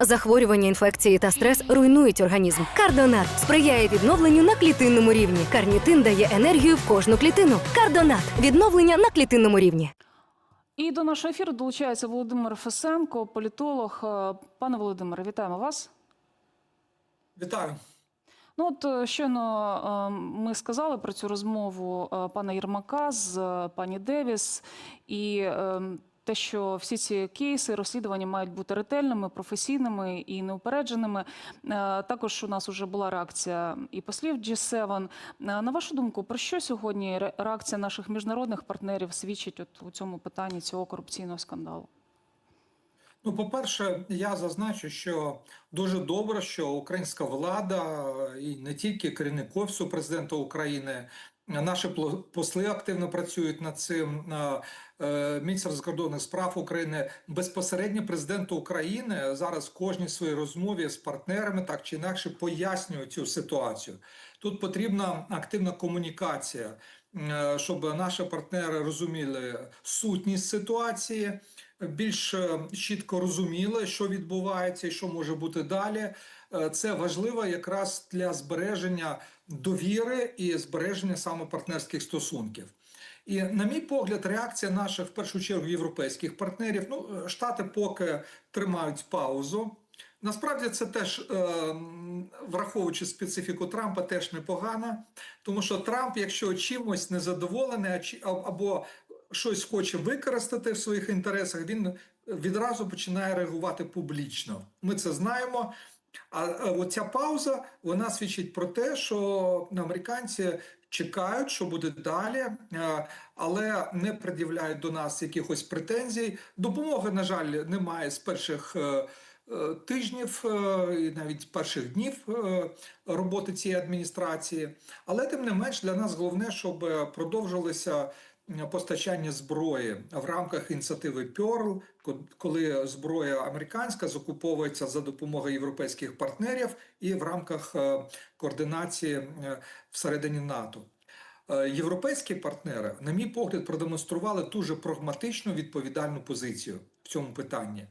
Захворювання, інфекції та стрес руйнують організм. Кардонат сприяє відновленню на клітинному рівні. Карнітин дає енергію в кожну клітину. Кардонат відновлення на клітинному рівні. І до нашого ефіру долучається Володимир Фесенко, політолог. Е, Пане Володимире, вітаємо вас. Вітаю. Ну от е, щойно е, ми сказали про цю розмову пана Єрмака з пані Девіс, і те, що всі ці кейси розслідування мають бути ретельними, професійними і неупередженими. Е, Також у нас вже була реакція і послів G7. Е, На вашу думку, про що сьогодні реакція наших міжнародних партнерів свідчить от у цьому питанні цього корупційного скандалу? Ну, по-перше, я зазначу, що дуже добре, що українська влада і не тільки керівник офісу президента України, наші посли активно працюють над цим. е, Міністр закордонних справ України безпосередньо президенту України зараз кожній своїй розмові з партнерами так чи інакше пояснює цю ситуацію. Тут потрібна активна комунікація, е, щоб наші партнери розуміли сутність ситуації. Більш е, чітко розуміли, що відбувається і що може бути далі. Е, Це важливо якраз для збереження довіри і збереження саме партнерських стосунків. І, на мій погляд, реакція наших в першу чергу європейських партнерів. Ну, е, штати поки тримають паузу. Насправді це теж, е, враховуючи специфіку Трампа, теж непогано, тому що Трамп, якщо чимось незадоволений або щось хоче використати в своїх інтересах, він відразу починає реагувати публічно. Ми це знаємо. А е, оця пауза вона свідчить про те, що американці чекають, що буде далі, е, але не пред'являють до нас якихось претензій. Допомоги, на жаль, немає з перших. е, е, Тижнів е, і навіть перших днів е, роботи цієї адміністрації, але тим не менш для нас головне, щоб е, продовжилися е, постачання зброї в рамках ініціативи Pearl, ко- коли зброя американська закуповується за допомогою європейських партнерів і в рамках е, координації е, всередині НАТО. Е, Європейські партнери, на мій погляд, продемонстрували дуже прагматичну відповідальну позицію в цьому питанні.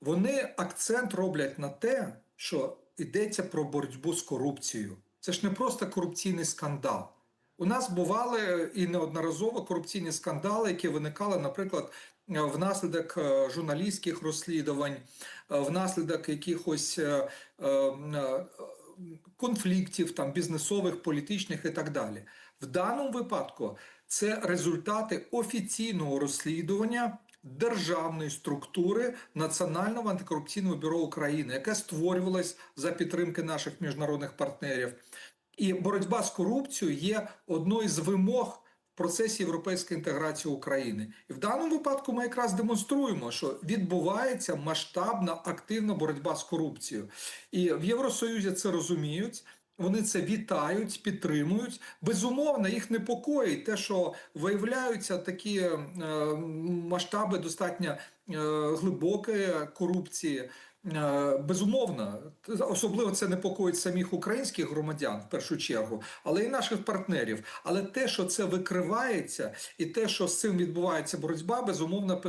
Вони акцент роблять на те, що йдеться про боротьбу з корупцією. Це ж не просто корупційний скандал. У нас бували і неодноразово корупційні скандали, які виникали, наприклад, е, внаслідок е, журналістських розслідувань, е, внаслідок якихось конфліктів, там бізнесових, політичних і так далі. В даному випадку це результати офіційного розслідування державної структури Національного антикорупційного бюро України, яке створювалось за підтримки наших міжнародних партнерів. І боротьба з корупцією є одною з вимог в процесі європейської інтеграції України. І в даному випадку ми якраз демонструємо, що відбувається масштабна активна боротьба з корупцією. І в Євросоюзі це розуміють. Вони це вітають, підтримують. Безумовно, їх непокоїть те, що виявляються такі е, масштаби достатньо е, глибокої корупції. Е, Безумовно, особливо це непокоїть самих українських громадян в першу чергу, але і наших партнерів. Але те, що це викривається, і те, що з цим відбувається боротьба, безумовно,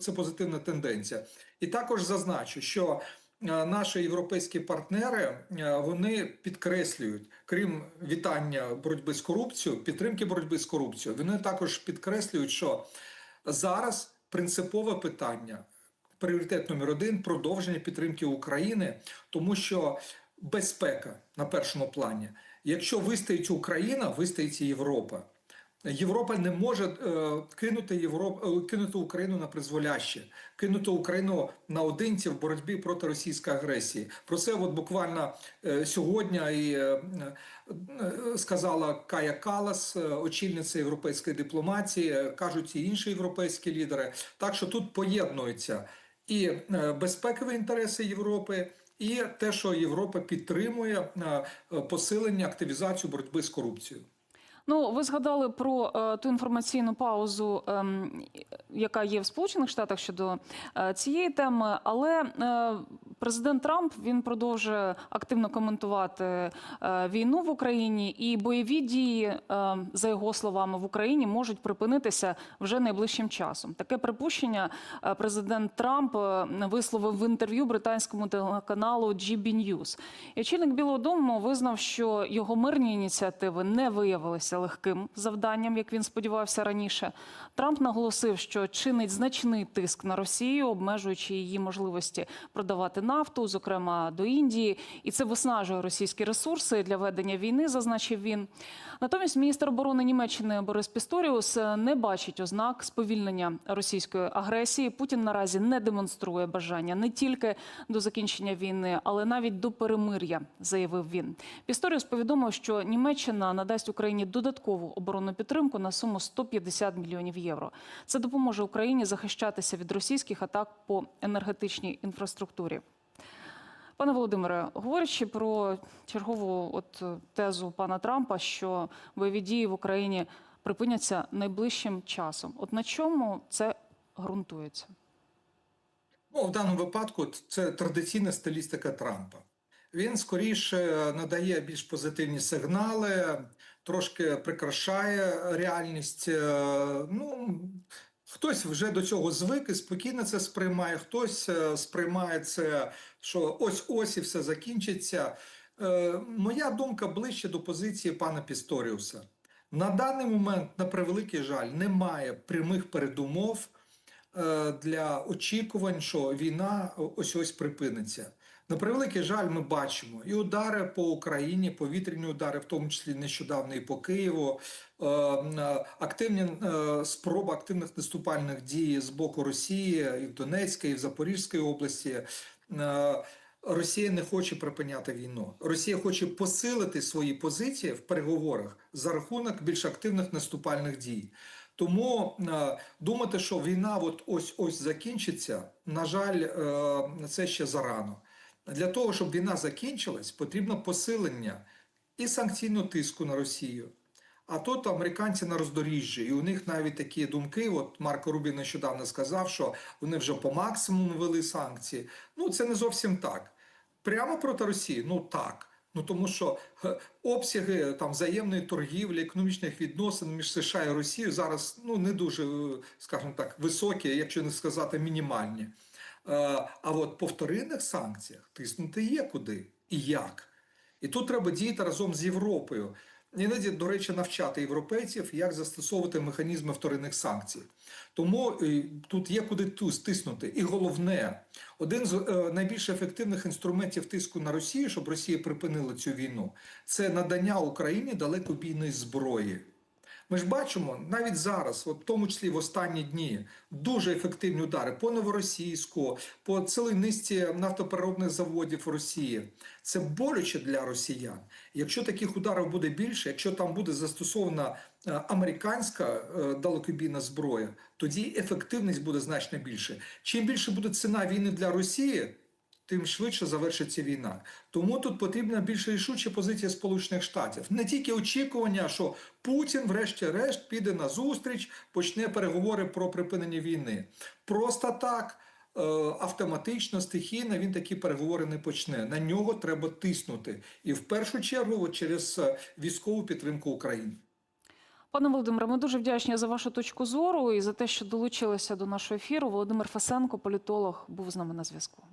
це позитивна тенденція. І також зазначу, що е, наші європейські партнери е, вони підкреслюють, крім вітання боротьби з корупцією, підтримки боротьби з корупцією, вони також підкреслюють, що зараз принципове питання пріоритет номер один продовження підтримки України, тому що безпека на першому плані. Якщо вистоїть Україна, вистоїть Європа. Європа не може е, кинути Європ... е, кинути Україну на призволяще, кинути Україну наодинці в боротьбі проти російської агресії. Про це от буквально е, сьогодні і е, е, сказала Кая Калас, е, очільниця європейської дипломатії, кажуть і інші європейські лідери. Так що тут поєднуються і е, безпекові інтереси Європи. І те, що Європа підтримує е, е, посилення активізацію боротьби з корупцією. Ну, ви згадали про е, ту інформаційну паузу, е, яка є в Сполучених Штатах щодо е, цієї теми, але е, президент Трамп він продовжує активно коментувати е, війну в Україні, і бойові дії, е, за його словами, в Україні можуть припинитися вже найближчим часом. Таке припущення е, президент Трамп висловив в інтерв'ю британському телеканалу GB News. Очільник Білого Дому визнав, що його мирні ініціативи не виявилися легким завданням, як він сподівався раніше. Трамп наголосив, що чинить значний тиск на Росію, обмежуючи її можливості продавати нафту, зокрема до Індії, і це виснажує російські ресурси для ведення війни, зазначив він. Натомість міністр оборони Німеччини Борис Пісторіус не бачить ознак сповільнення російської агресії. Путін наразі не демонструє бажання не тільки до закінчення війни, але навіть до перемир'я, заявив він. Пісторіус повідомив, що Німеччина надасть Україні додаткову оборонну підтримку на суму 150 мільйонів євро. Це допоможе Україні захищатися від російських атак по енергетичній інфраструктурі. Пане Володимире, говорячи про чергову от тезу пана Трампа, що бойові дії в Україні припиняться найближчим часом. От на чому це ґрунтується? Ну, в даному випадку це традиційна стилістика Трампа. Він скоріше надає більш позитивні сигнали, трошки прикрашає реальність. Е, Ну, хтось вже до цього звик і спокійно це сприймає, хтось е, сприймає це, що ось-ось і все закінчиться. Е, Моя думка ближче до позиції пана Пісторіуса. На даний момент, на превеликий жаль, немає прямих передумов е, для очікувань, що війна ось ось припиниться. На превеликий жаль, ми бачимо і удари по Україні, повітряні удари, в тому числі нещодавно і по Києву, е, е, активні е, спроби активних наступальних дій з боку Росії і в Донецькій, і в Запорізькій області. Е, Росія не хоче припиняти війну. Росія хоче посилити свої позиції в переговорах за рахунок більш активних наступальних дій. Тому е, думати, що війна от ось ось закінчиться, на жаль, е, це ще зарано. Для того, щоб війна закінчилась, потрібно посилення і санкційного тиску на Росію. А тут американці на роздоріжжі, і у них навіть такі думки. От Марко Рубін нещодавно сказав, що вони вже по максимуму ввели санкції. Ну це не зовсім так. Прямо проти Росії, ну так. Ну тому що е, обсяги там взаємної торгівлі, економічних відносин між США і Росією зараз ну не дуже, е, скажімо так, високі, якщо не сказати мінімальні. Е, А от по вторинних санкціях тиснути є куди і як. І тут треба діяти разом з Європою. Іноді, до речі, навчати європейців, як застосовувати механізми вторинних санкцій. Тому е, тут є куди ту стиснути. І головне, один з е, найбільш ефективних інструментів тиску на Росію, щоб Росія припинила цю війну, це надання Україні далекобійної зброї. Ми ж бачимо навіть зараз, от в тому числі в останні дні, дуже ефективні удари по новоросійську, по цілій низці нафтопереробних заводів Росії. Це боляче для росіян. Якщо таких ударів буде більше, якщо там буде застосована е, американська е, далекобійна зброя, тоді ефективність буде значно більше. Чим більше буде ціна війни для Росії, тим швидше завершиться війна. Тому тут потрібна більш рішуча позиція Сполучених Штатів. Не тільки очікування, що Путін, врешті-решт, піде на зустріч, почне переговори про припинення війни. Просто так. е, Автоматично, стихійно він такі переговори не почне. На нього треба тиснути, і в першу чергу через е, військову підтримку України. Пане Володимире, ми дуже вдячні за вашу точку зору і за те, що долучилися до нашого ефіру. Володимир Фасенко, політолог, був з нами на зв'язку.